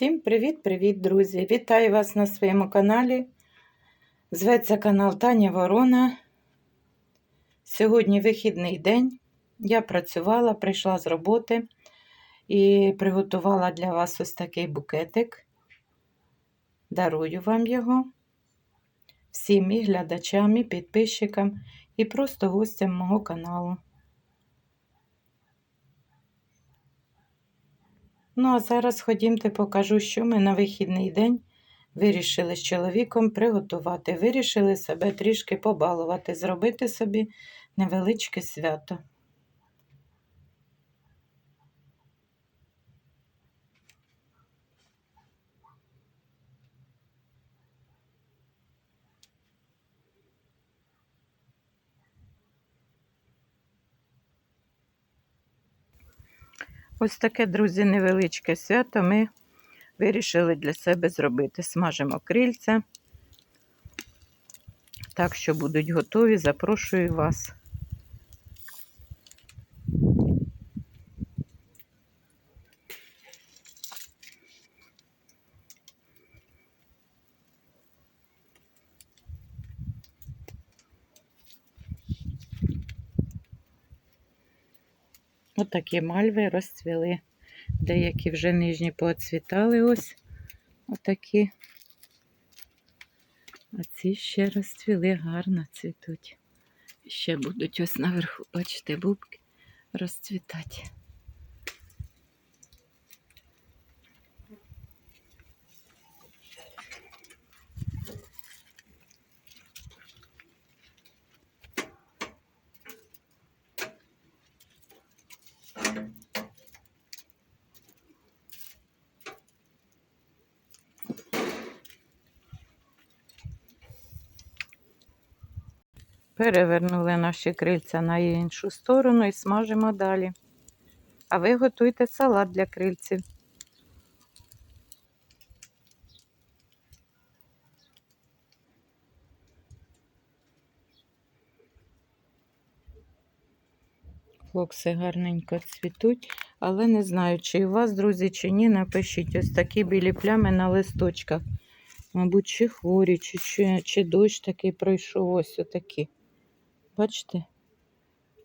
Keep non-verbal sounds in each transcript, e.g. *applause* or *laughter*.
Всім привіт-привіт, друзі! Вітаю вас на своєму каналі. Зветься канал Таня Ворона. Сьогодні вихідний день. Я працювала, прийшла з роботи і приготувала для вас ось такий букетик. Дарую вам його всім і глядачам, і підписчикам, і просто гостям мого каналу. Ну, а зараз ходімте, покажу, що ми на вихідний день вирішили з чоловіком приготувати. Вирішили себе трішки побалувати, зробити собі невеличке свято. Ось таке, друзі, невеличке свято ми вирішили для себе зробити. Смажимо крильця. Так що будуть готові, запрошую вас. Отакі мальви розцвіли. Деякі вже нижні поцвітали ось отакі. А ці ще розцвіли, гарно цвітуть. Ще будуть ось наверху, бачите, бубки розцвітати. Перевернули наші крильця на іншу сторону і смажимо далі. А ви готуйте салат для крильців. Флокси гарненько цвітуть, але не знаю, чи у вас, друзі, чи ні, напишіть ось такі білі плями на листочках. Мабуть, чи хворі, чи, чи, чи дощ такий пройшов ось отакі. Бачите,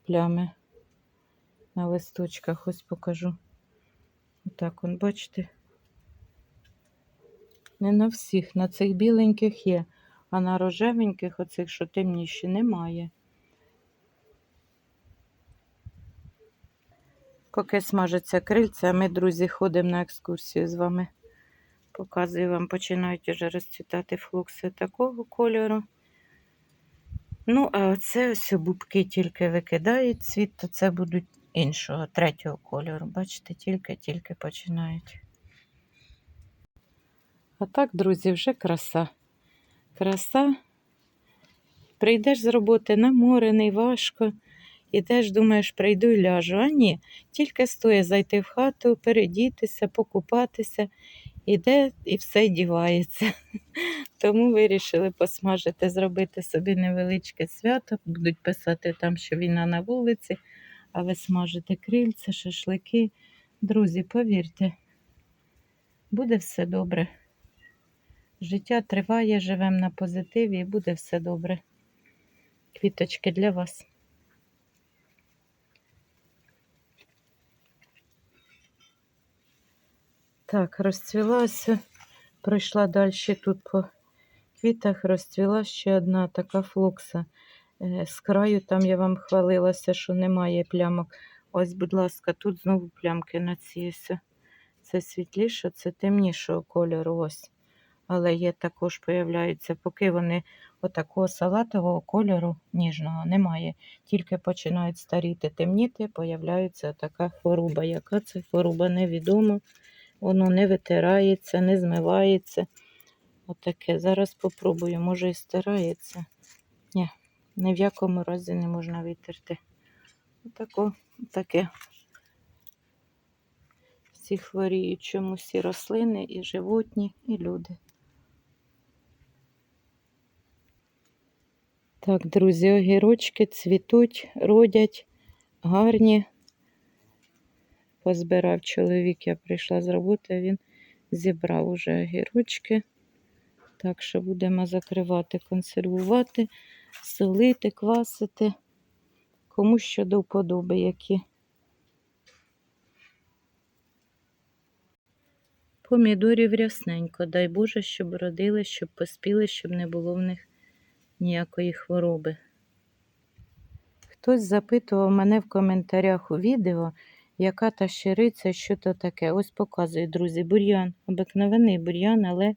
плями на листочках, ось покажу. Отак, он, бачите? Не на всіх, на цих біленьких є, а на рожевеньких, оцих, що темніші, немає. Поки смажаться крильця, ми, друзі, ходимо на екскурсію з вами. Показую вам, починають вже розцвітати флукси такого кольору. Ну, а оце ось бубки тільки викидають цвіт, то це будуть іншого, третього кольору. Бачите, тільки-тільки починають. А так, друзі, вже краса. Краса. Прийдеш з роботи наморений, важко. Ідеш, думаєш, прийду і ляжу. А ні, тільки стоїть зайти в хату, передітися, покупатися, іде і все дівається. *laughs* Тому вирішили посмажити, зробити собі невеличке свято. Будуть писати там, що війна на вулиці, але смажити крильця, шашлики. Друзі, повірте, буде все добре. Життя триває, живемо на позитиві і буде все добре. Квіточки для вас. Так, розцвілася, пройшла далі тут по квітах, розцвіла ще одна така флокса. Е, З краю там я вам хвалилася, що немає плямок. Ось, будь ласка, тут знову плямки на Це світліше, це темнішого кольору. ось. Але є також появляються, поки вони отакого салатового кольору ніжного немає. Тільки починають старіти, темніти, появляється така хвороба. Яка це хвороба, невідомо. Воно не витирається, не змивається. Отаке. Зараз попробую, може і стирається. Ні, ні в якому разі не можна витерти. Отако, таке. Всі хворіють чомусь і рослини, і животні, і люди. Так, друзі, огірочки цвітуть, родять, гарні. Позбирав чоловік, я прийшла з роботи, він Зібрав уже огірочки. Так що будемо закривати, консервувати, солити, квасити. Кому що до вподоби які. Помідорів рясненько, дай Боже, щоб родили, щоб поспіли, щоб не було в них ніякої хвороби. Хтось запитував мене в коментарях у відео, яка та щириця, що то таке. Ось показую, друзі, бур'ян. Обикновений бур'ян, але е,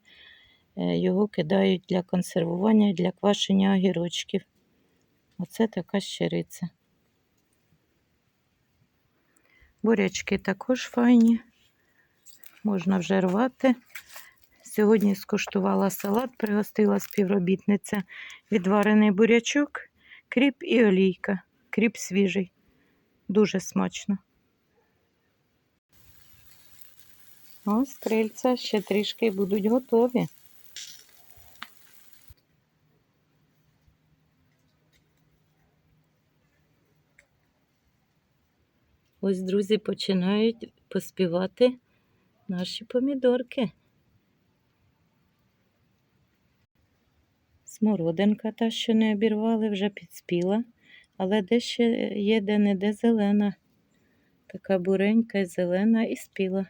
його кидають для консервування, для квашення огірочків. Оце така щириця. Бурячки також файні. Можна вже рвати. Сьогодні скуштувала салат, пригостила співробітниця. Відварений бурячок, кріп і олійка. Кріп свіжий. Дуже смачно. Ось крильця ще трішки будуть готові. Ось, друзі, починають поспівати наші помідорки. Смородинка та, що не обірвали, вже підспіла, але де ще є де-не-де зелена. Така буренька і зелена і спіла,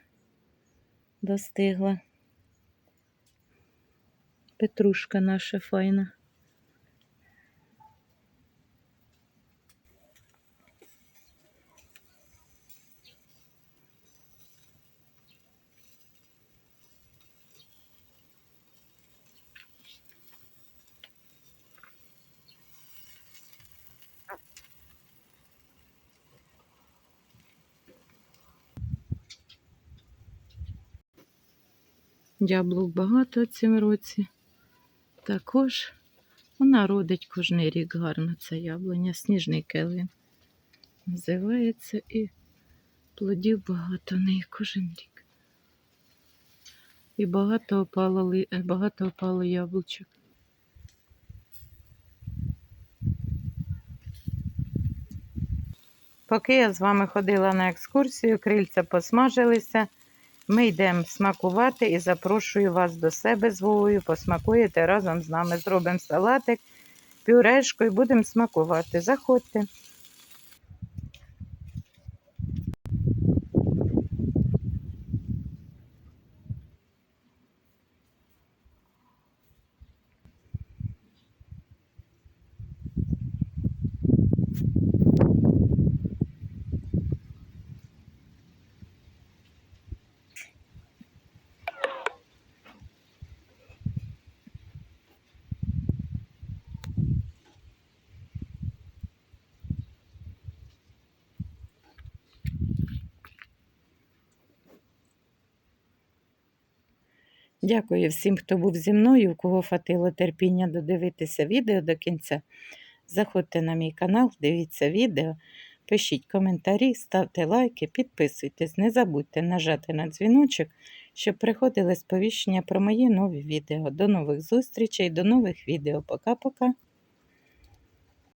достигла. Петрушка наша файна. Яблук багато в цьому році. Також вона родить кожен рік гарно ця яблуня, сніжний келвін. Називається і плодів багато в неї кожен рік. І багато опало, е, багато опало яблучок. Поки я з вами ходила на екскурсію, крильця посмажилися. Ми йдемо смакувати і запрошую вас до себе з Вовою. Посмакуєте разом з нами. Зробимо салатик, пюрешку і будемо смакувати. Заходьте. Дякую всім, хто був зі мною, у кого хватило терпіння додивитися відео до кінця. Заходьте на мій канал, дивіться відео, пишіть коментарі, ставте лайки, підписуйтесь. Не забудьте нажати на дзвіночок, щоб приходили сповіщення про мої нові відео. До нових зустрічей, до нових відео. Пока-пока.